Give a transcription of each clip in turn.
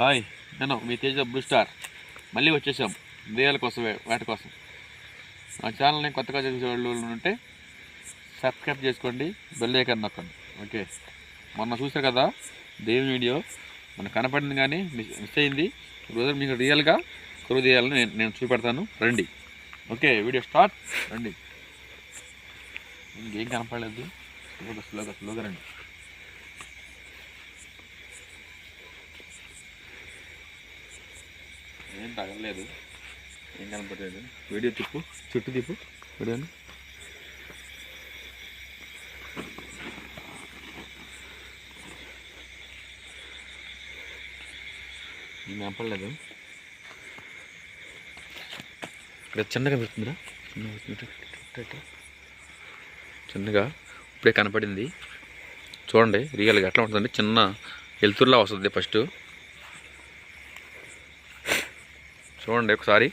Hi నేను మీ Teja blue star మళ్ళీ వచ్చేసాం. దేయాల కోసం వేట కోసం. మా ఛానల్ని కొత్తగా చూసే వాళ్ళు ఉంటే సబ్స్క్రైబ్ చేసుకోండి బెల్ ఐకాన్ నొక్కండి. ఓకే. మొన్న చూసారు కదా దేవుని వీడియో. మనకు కనపడింది కానీ మిస్ మిస్ అయింది. ఈరోజు మీకు రియల్గా కురువు తీయాలని నేను నేను చూపెడతాను. రండి. Okay video start. రండి. ఇంకేం కనపడలేదు. స్లోగా స్లోగా స్లోగా రండి. ఏం తగలలేదు. ఏం కనపడలేదు. వీడియో తిప్పు చుట్టూ తిప్పు. వీడియోని. ఏం కనపడలేదు. ఇక్కడ చిన్నగా పెడుతుందిరా చిన్నగా చిన్నగా ఇప్పుడే కనపడింది. చూడండి రియల్గా ఎట్లా ఉంటుందండి చిన్న వెలుతురులా వస్తుంది ఫస్ట్. చూడండి ఒకసారి.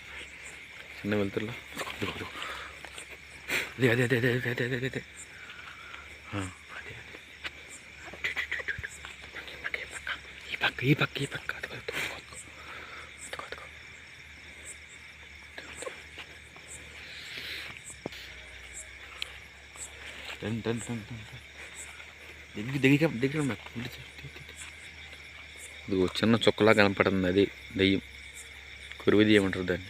చిన్న వెళ్తుర్లా అదే అదే అదే అదే అదే అదే అదే అదే. ఈ పక్క ఈ పక్క ఈ పక్క టన్ టన్ టన్ టన్ దిగి దిగి దిగి చిన్న చుక్కలా కనపడుతుంది అది. దెయ్యం. కురువి ఏమంటారు దాన్ని.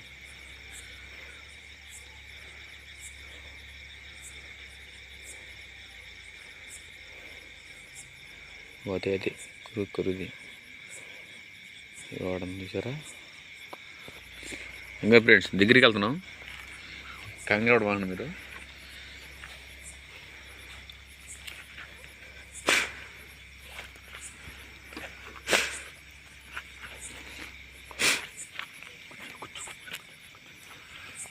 అదే అదే. కురు కురుది వాడడం చూసారా? ఇంకా ఫ్రెండ్స్ దగ్గరికి వెళ్తున్నాం. కంగారు వాడిన మీరు.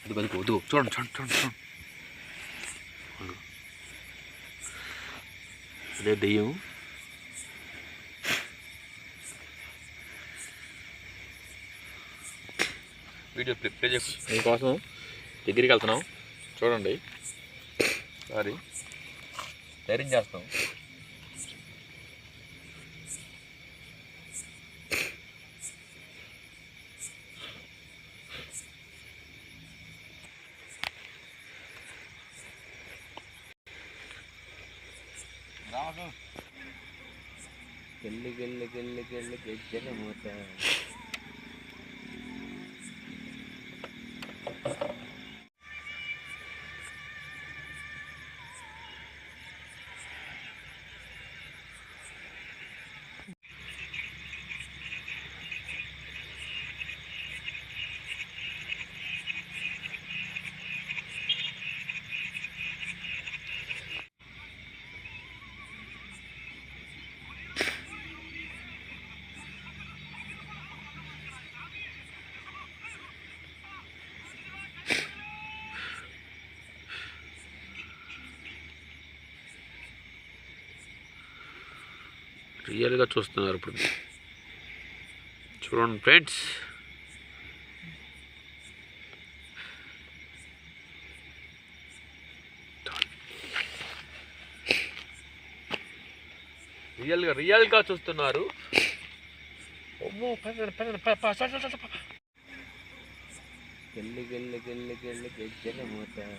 అది బతుకు వద్దు చూడండి చూడండి చూడండి చూడండి. అదే దెయ్యం. వీడియో ప్లే ప్లే చేసి మీకోసం దగ్గరికి వెళ్తున్నాం. చూడండి. సారీ. ధైర్యం చేస్తాం. గిల్లి గిల్లి గిల్లి గిల్లి గిజ్జల మూత రియల్గా చూస్తున్నారు ఇప్పుడు. చూడండి ఫ్రెండ్స్. రియల్గా రియల్గా చూస్తున్నారు. అమ్మో, పదండి, పదండి, ప- ప- స- మూత.